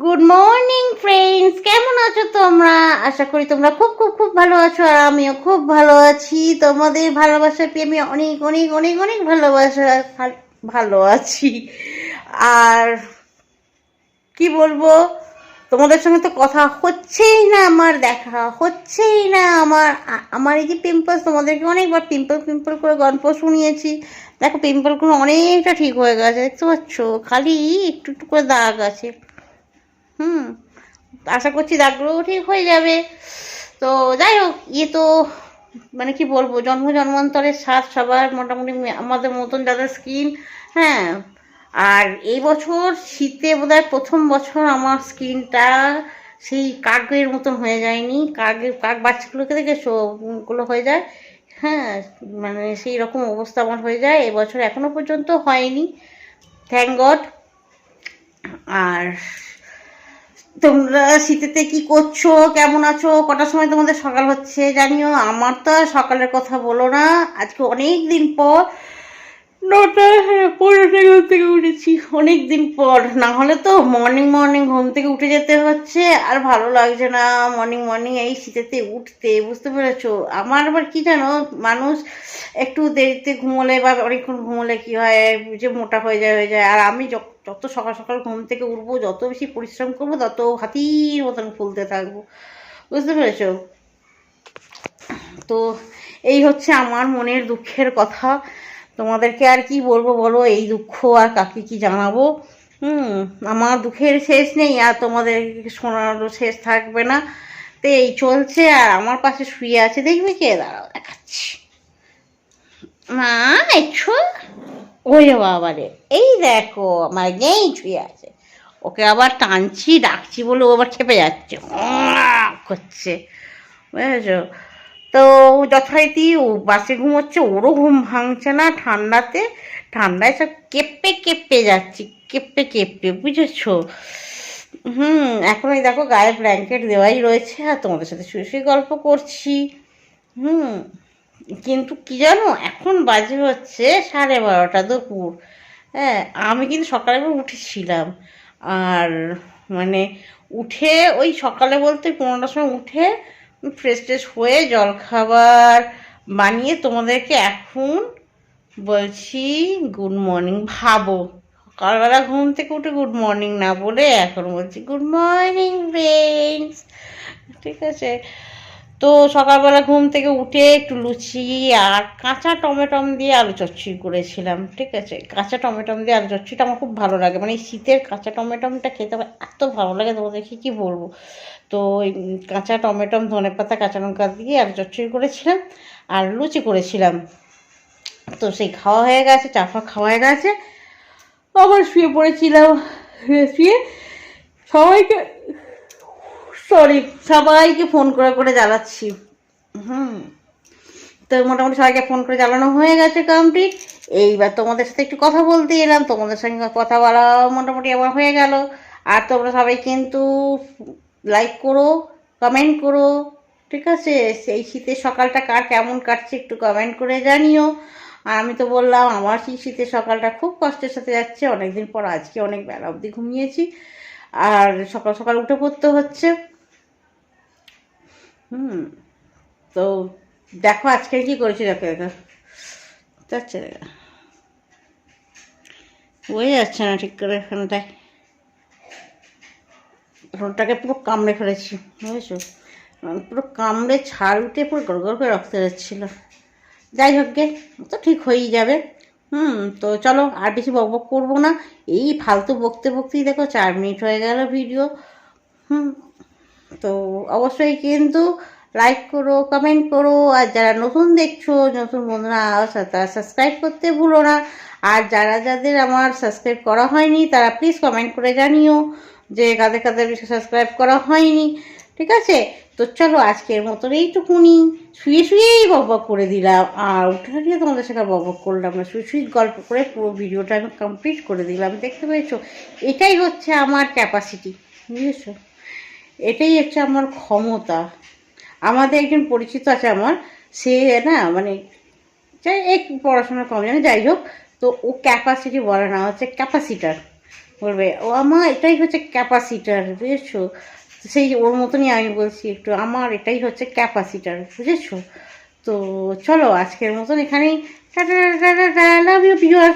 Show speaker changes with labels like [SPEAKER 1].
[SPEAKER 1] Good morning friends কেমন আছো তোমরা? আশা করি তোমরা খুব খুব খুব ভালো আছো আর আমিও খুব ভালো আছি। তোমাদের ভালোবাসা পেয়ে আমি অনেক অনেক অনেক অনেক ভালোবাসা, ভাল- আছি। আর কি বলব? তোমাদের সঙ্গে তো কথা হচ্ছেই না, আমার দেখা হচ্ছেই না। আমার আমার এই যে পিম্পলস তোমাদেরকে অনেকবার পিম্পল পিম্পল করে গল্প শুনিয়েছি। দেখো পিম্পলগুলো অনেকটা ঠিক হয়ে গেছে, দেখতে পাচ্ছ? খালি একটু একটু করে দাগ আছে। হুম, আশা করছি দাগগুলোও ঠিক হয়ে যাবে। তো যাই হোক ইয়ে তো মানে কি বলব, জন্ম জন্মান্তরের স্বাদ সবার মোটামুটি আমাদের মতন যাদের স্কিন হ্যাঁ। আর এই বছর শীতে বোধহয় প্রথম বছর আমার স্কিনটা সেই কাকের মতন হয়ে যায়নি। কাকের কাক বাচ্চাগুলোকে দেখেছ? গুলো হয়ে যায়? হ্যাঁ মানে সেই রকম অবস্থা আমার হয়ে যায়। এবছর এখনও পর্যন্ত হয়নি। থ্যাংক গড আর তোমরা শীতেতে কি করছ? কেমন আছো? কটার সময় তোমাদের সকাল হচ্ছে জানিও? আমার তো সকালের কথা বলো না। আজকে অনেক দিন পর নটা হ্যাঁ পনেরোটা ঘুম থেকে উঠেছি। অনেক দিন পর। না হলে তো মর্নিং মর্নিং ঘুম থেকে উঠে যেতে হচ্ছে। আর ভালো লাগছে না মর্নিং মর্নিং এই শীতেতে উঠতে, বুঝতে পেরেছ? আমার আবার কি জানো, মানুষ একটু দেরিতে ঘুমোলে বা অনেকক্ষণ ঘুমোলে কি হয়, যে মোটা হয়ে যায় হয়ে যায়। আর আমি যত সকাল সকাল ঘুম থেকে উঠবো, যত বেশি পরিশ্রম করব, তত হাতির মতন ফুলতে থাকব। বুঝতে পেরেছ? তো এই হচ্ছে আমার মনের দুঃখের কথা। তোমাদেরকে আর কি বলব বলো? এই দুঃখ আর কাকে কি জানাব? হুম, আমার দুঃখের শেষ নেই আর তোমাদের শোনারও শেষ থাকবে না। তো এই চলছে আর আমার পাশে শুয়ে আছে। দেখবে কে? দাঁড়াও, দেখাচ্ছি। মা একটু ওরে বাবারে এই দেখো, আমার গেই শুয়ে আছে। ওকে আবার টানছি, ডাকছি বলে ও আবার খেপে যাচ্ছে। করছে। বুঝেছ? তো যথারীতি ও বাসে ঘুমোচ্ছে, ওরও ঘুম ভাঙছে না ঠান্ডাতে। ঠান্ডায় সব কেঁপে কেঁপে যাচ্ছি, কেঁপে কেঁপে, বুঝেছ? হুম, এখন এই দেখো গায়ে ব্ল্যাঙ্কেট দেওয়াই রয়েছে আর তোমাদের সাথে শুয়ে শুয়ে গল্প করছি। হুম, কিন্তু কি জানো, এখন বাজে হচ্ছে সাড়ে বারোটা দুপুর। হ্যাঁ আমি কিন্তু সকালে উঠেছিলাম। আর মানে উঠে ওই সকালে বলতে পনেরোটার সময় উঠে ফ্রেশ ট্রেশ হয়ে জলখাবার বানিয়ে তোমাদেরকে এখন বলছি গুড মর্নিং ভাবো। সকালবেলা ঘুম থেকে উঠে গুড মর্নিং না বলে এখন বলছি গুড মর্নিং ঠিক আছে? তো সকালবেলা ঘুম থেকে উঠে একটু লুচি আর কাঁচা টমেটম দিয়ে আলু চচ্চড়ি করেছিলাম, ঠিক আছে? কাঁচা টমেটম দিয়ে আলু চচ্চড়িটা আমার খুব ভালো লাগে। মানে শীতের কাঁচা টমেটমটা খেতে আমার এত ভালো লাগে তোমাদেরকে কি বলব? তো কাঁচা টমেটম, ধনে পাতা, কাঁচা লঙ্কা দিয়ে আলু চচ্চড়ি করেছিলাম আর লুচি করেছিলাম। তো সেই খাওয়া হয়ে গেছে, চা ফা খাওয়া হয়ে গেছে। আবার শুয়ে পড়েছিলাম শুয়ে সবাইকে সরি সবাইকে ফোন করে করে জ্বালাচ্ছি। হুম। তো মোটামুটি সবাইকে ফোন করে জ্বালানো হয়ে গেছে কমপ্লিট এইবার তোমাদের সাথে একটু কথা বলতে এলাম, তোমাদের সঙ্গে কথা বলা মোটামুটি আমার হয়ে গেল। আর তোমরা সবাই কিন্তু লাইক করো কমেন্ট করো, ঠিক আছে? সেই শীতের সকালটা কার, কেমন কাটছে একটু কমেন্ট করে জানিও। আর আমি তো বললাম, আমার সেই শীতের সকালটা খুব কষ্টের সাথে যাচ্ছে। অনেকদিন পর আজকে অনেক বেলা অবধি ঘুমিয়েছি। আর সকাল সকাল উঠে পড়তে হচ্ছে। হুম। তো দেখো আজকে কি করেছি, দেখো দেখো। যাচ্ছে দেখো। বোঝা যাচ্ছে না ঠিক করে এখানটায় রোলটাকে পুরো কামড়ে ফেলেছি, বুঝেছ? মানে পুরো কামড়ে ছাড় উঠে পুরো গড় গড় করে রক্ত যাচ্ছিল। যাই হোক গে তো ঠিক হয়েই যাবে। হুম, তো চলো আর বেশি বক বক করব না। এই ফালতু বকতে বকতেই দেখো চার মিনিট হয়ে গেল ভিডিও। হুম। তো অবশ্যই কিন্তু লাইক করো কমেন্ট করো, আর যারা নতুন দেখছ, নতুন বন্ধুরা তারা সাবস্ক্রাইব করতে ভুলো না। আর যারা যাদের আমার সাবস্ক্রাইব করা হয়নি, তারা প্লিজ কমেন্ট করে জানিও যে কাদের কাদের সাবস্ক্রাইব করা হয়নি, ঠিক আছে? তো চলো আজকের মতন এইটুকুনি। শুয়ে শুয়েই বকবক করে দিলাম। আর উঠে উঠিয়ে তোমাদের সাথে বকবক করলাম না, শুয়ে শুয়ে গল্প করে পুরো ভিডিওটা আমি কমপ্লিট করে দিলাম, দেখতে পেয়েছ? এটাই হচ্ছে আমার ক্যাপাসিটি বুঝেছ? এটাই হচ্ছে আমার ক্ষমতা আমাদের একজন পরিচিত আছে আমার সে না মানে যাই এক পড়াশোনা কম জানে যাই হোক তো ও ক্যাপাসিটি বলে না হচ্ছে ক্যাপাসিটার বলবে ও আমার এটাই হচ্ছে ক্যাপাসিটার বুঝেছ সেই ওর মতনই আমি বলছি একটু আমার এটাই হচ্ছে ক্যাপাসিটার বুঝেছ তো চলো আজকের মতন এখানেই tata tata love you pure